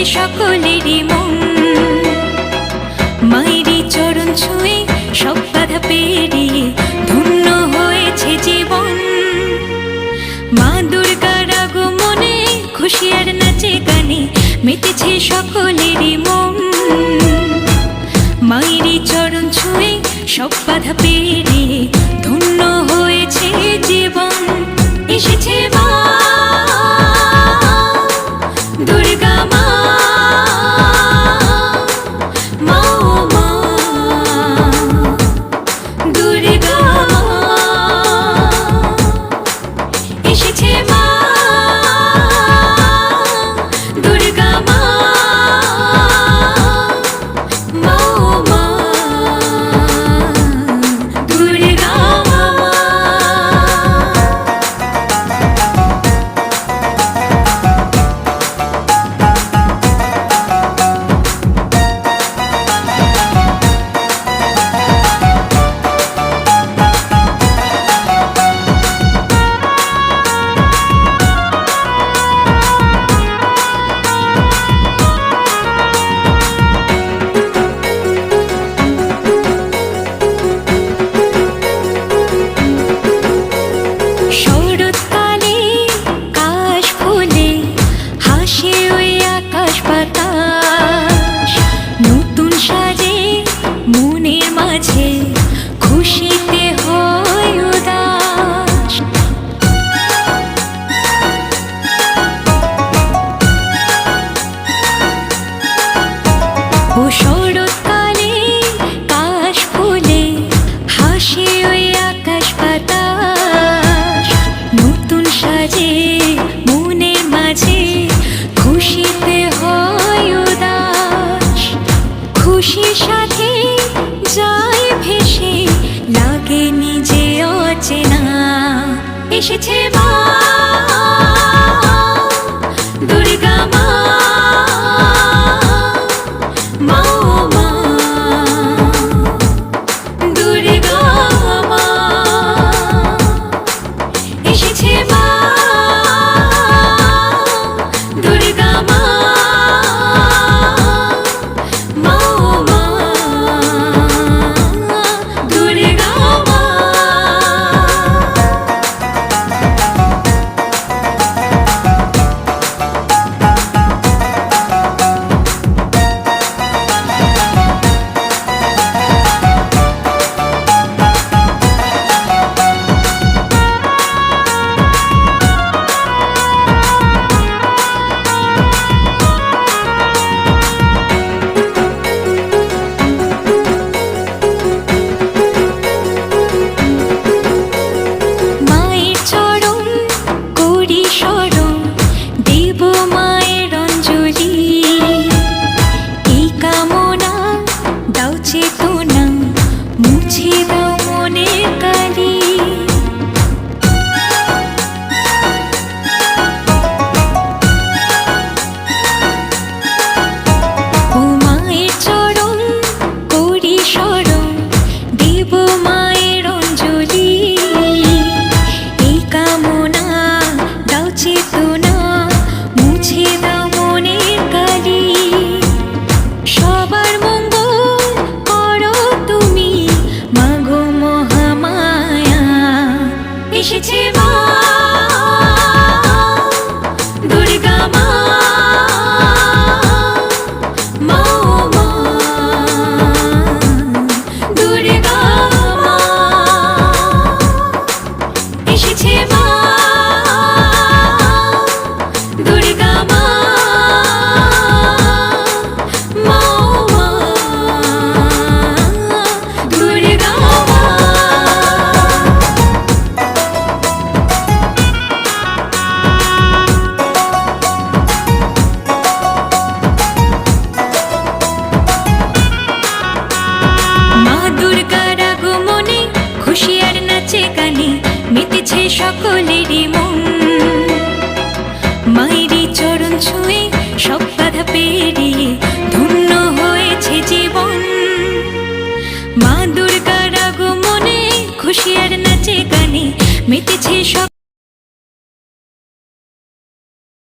কাঁদে সকলেরই মন। মায়েরই চরণ ছুঁয়ে সব বাধা পেরিয়ে ধন্য হয়েছে জীবন। মা দুর্গার আগমনে খুশিয়ার নাচে গানে মেতেছে সকলেরই মন। মায়েরই চরণ ছুঁয়ে সব বাধা পেরিয়ে Anima সাথে যায় ভেসে লাগে নিজে অচেনা এসেছে মা সকলেরই মন। মায়েরই চরণ ছুঁয়ে সব বাধা পেরিয়ে ধন্য হয়েছে জীবন। মা দুর্গার আগমনে আর নাচে গানে মেতেছে সব